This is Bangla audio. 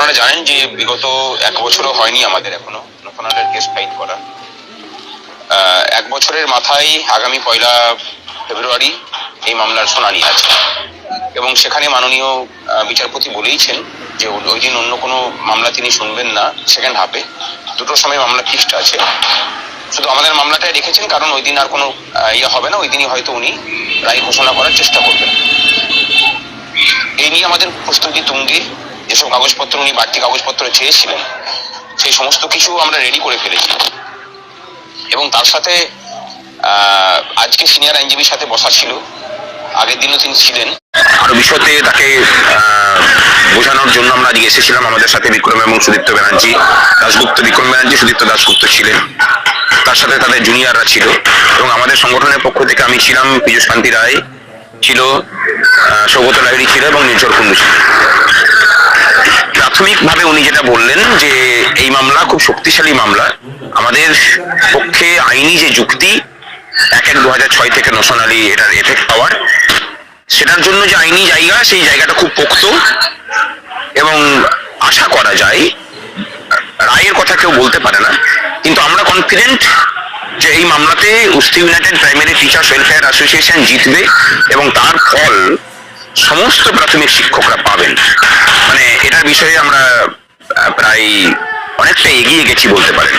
জানেন যে বিগত এক বছরও হয়নি আমাদের এখনও নফনালের কেস ফাইল করা। এক বছরের মাথায় আগামী পয়লা ফেব্রুয়ারি এই মামলার শুনানি আছে। এবং সেখানে মাননীয় বিচারপতি বলেইছেন যে ওই দিন অন্য কোনো মামলা তিনি শুনবেন না সেকেন্ড হাফে দুটোর সময় মামলা ফিক্সড আছে। শুধু আমাদের মামলাটাই রেখেছেন, কারণ ওই দিন আর কোনো ইয়ে হবে না, ওই দিনই হয়তো উনি রায় ঘোষণা করার চেষ্টা করবেন। এই নিয়ে আমাদের প্রস্তুতি তুঙ্গে। যেসব কাগজপত্র উনি বাড়তি কাগজপত্র চেয়েছিলেন, সেই সমস্ত কিছু আমরা রেডি করে ফেলেছি। এবং তার সাথে আজকে সিনিয়র আইনজীবীর সাথে বসা ছিল। আগের দিনও তিনি ছিলেন। আরও বিষয়তে তাকে বোঝানোর জন্য আমরা আজকে এসেছিলাম আমাদের সাথে বিক্রম এবং সুদীপ্ত ব্যানার্জি। দাশগুপ্ত, বিক্রম ব্যানার্জি, সুদীপ্ত দাশগুপ্ত ছিলেন। তার সাথে তাদের জুনিয়ররা ছিল। এবং আমাদের সংগঠনের পক্ষ থেকে আমি ছিলাম, পীযুষ কান্তি রায় ছিল সৌগত লাহিড়ী ছিল এবং নির্ঝর কুণ্ডু ছিল। প্রাথমিকভাবে উনি যেটা বললেন যে এই মামলা খুব শক্তিশালী মামলা। আমাদের পক্ষে আইনি যে যুক্তি, এক এক দু ছয় থেকে নোশনালি এটার এফেক্ট পাওয়ার, সেটার জন্য যে আইনি জায়গা, সেই জায়গাটা খুব পোক্ত। এবং আশা করা যায়, রায়ের কথা কেউ বলতে পারে না, কিন্তু আমরা কনফিডেন্ট যে এই মামলাতে Usti United Primary Teachers Welfare Association জিতবে এবং তার ফল সমস্ত প্রাথমিক শিক্ষকরা পাবেন। বিষয়ে আমরা প্রায় অনেকটা এগিয়ে গেছি বলতে পারেন।